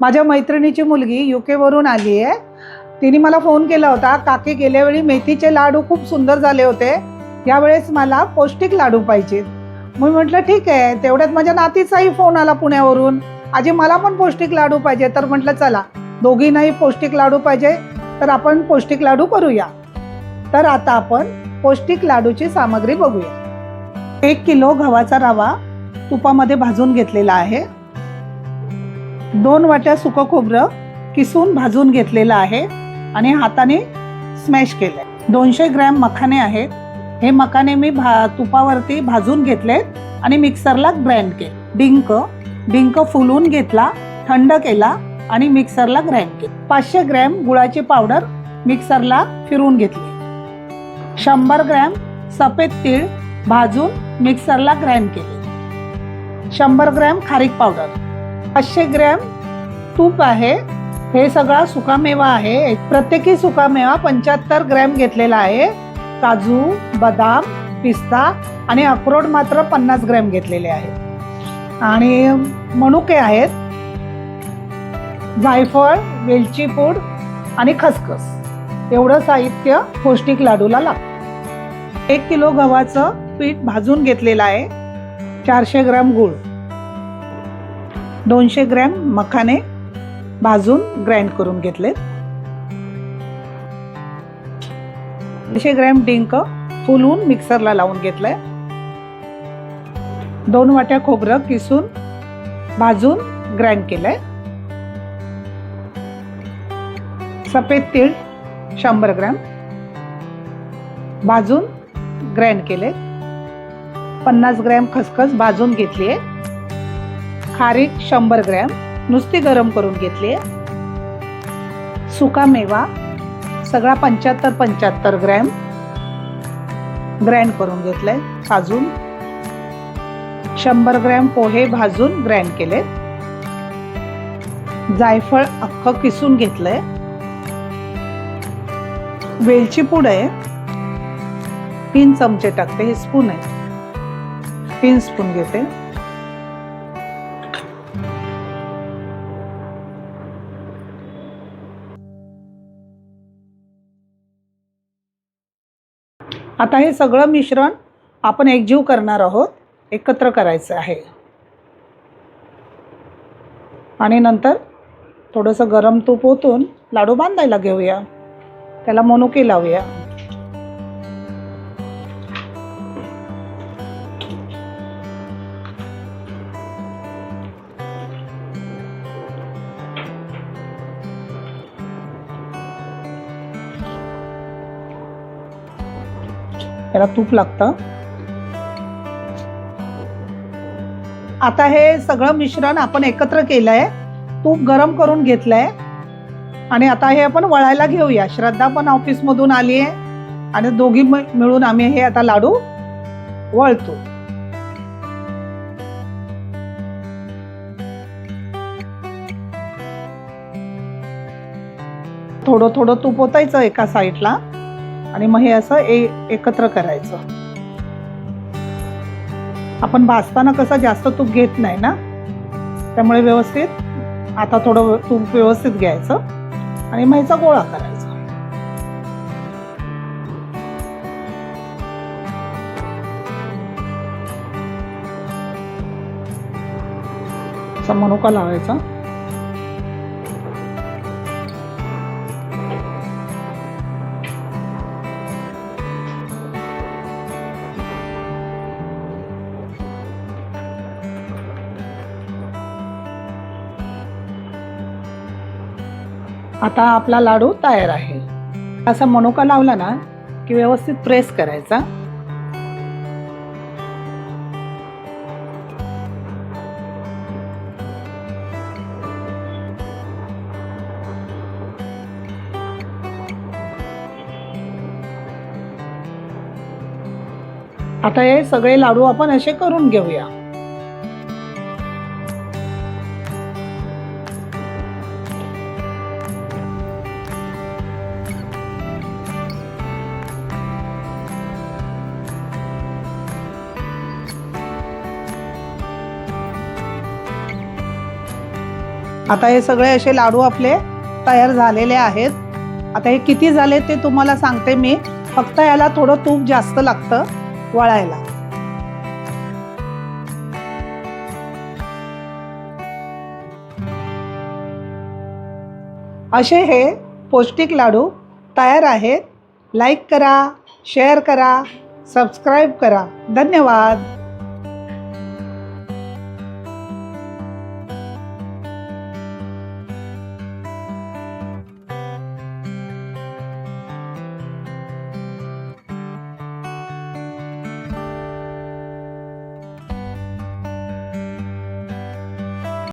माझ्या मैत्रिणीची मुलगी युकेवरून आली आहे. तिने मला फोन केला होता. काकी गेल्या वेळी मेथीचे लाडू खूप सुंदर झाले होते. यावेळेस मला पौष्टिक लाडू पाहिजेत मी म्हटलं ठीक आहे. तेवढ्यात माझ्या नातीचाही फोन आला पुण्यावरून. आजी मला पण पौष्टिक लाडू पाहिजे. तर म्हटलं चला दोघींनाही पौष्टिक लाडू पाहिजे. तर आपण पौष्टिक लाडू करूया. तर आता आपण पौष्टिक लाडूची सामग्री बघूया. एक किलो गव्हाचा रवा तुपामध्ये भाजून घेतलेला आहे. दोन वाट्या सुकं खोबरं किसून भाजून घेतलेलं आहे आणि हाताने स्मॅश केलं आहे दोनशे ग्रॅम मखाने आहेत. हे मखाने मी भा तुपावरती भाजून घेतलेत आणि मिक्सरला ग्राइंड केले. डिंक डिंक फुलून घेतला थंड केला आणि मिक्सरला ग्राइंड केला. पाचशे ग्रॅम गुळाची पावडर मिक्सरला फिरवून घेतली. शंभर ग्रॅम सफेद तीळ भाजून मिक्सरला ग्राइंड केले. शंभर ग्रॅम खारीक पावडर. पाचशे ग्रॅम तूप आहे. हे सगळा सुकामेवा आहे. प्रत्येकी सुकामेवा पंच्याहत्तर ग्रॅम घेतलेला आहे. काजू बदाम पिस्ता आणि अक्रोड मात्र पन्नास ग्रॅम घेतलेले आहेत आणि मनुके आहेत. जायफळ वेलची पूड आणि खसखस. एवढं साहित्य पौष्टिक लाडूला लागतं. एक किलो गव्हाचं पीठ भाजून घेतलेलं आहे. चारशे ग्रॅम गूळ. दोनशे ग्रॅम मखाने भाजून ग्राइंड करून घेतले दोनशे ग्रॅम डिंक फुलवून मिक्सरला लावून घेतलंय. दोन वाट्या खोबरं किसून भाजून ग्राइंड केलंय. सफेद तीळ शंभर ग्रॅम भाजून ग्राइंड केले पन्नास ग्रॅम खसखस भाजून घेतली आहे खारीक शंभर ग्रॅम नुसती गरम करून घेतली सुका मेवा सगळा पंच्याहत्तर पंच्याहत्तर ग्रॅम ग्राइंड करून घेतलंय भाजून. शंभर ग्रॅम पोहे भाजून ग्राइंड केले जायफळ अख्खं किसून घेतलंय. वेलची पूड आहे. तीन चमचे टाकते हे स्पून आहे. तीन स्पून घेते. आता हे सगळं मिश्रण आपण एकजीव करणार आहोत एकत्र करायचं आहे. आणि नंतर थोडंसं गरम तूप ओतून लाडू बांधायला घेऊया. त्याला मनुके लावूया. त्याला तूप लागतं. आता हे सगळं मिश्रण आपण एकत्र केलंय. तूप गरम करून घेतलंय. आणि आता हे आपण वळायला घेऊया. श्रद्धा पण ऑफिसमधून आली आहे. आणि दोघी मिळून आम्ही हे आता लाडू वळतो. थोडं थोडं तूप होतायचं एका साईडला. आणि मग हे असं ए एकत्र करायचं. आपण भाजताना कसा जास्त तूप घेत नाही ना? त्यामुळे व्यवस्थित आता थोडं तूप व्यवस्थित घ्यायचं आणि मग ह्याचा गोळा करायचा. मनुका लावायचा. आता आपला लाडू तयार आहे. असा मनुका लावला ना की व्यवस्थित प्रेस करायचा. आता हे सगळे लाडू आपण असे करून घेऊया. आता हे सगळे असे लाडू आपले तयार झालेले आहेत. आता हे किती झाले ते तुम्हाला सांगते मी. फक्त याला थोडं तूप जास्त लागतं वळायला. असे हे पौष्टिक लाडू तयार आहेत. लाईक करा शेअर करा सबस्क्राईब करा. धन्यवाद.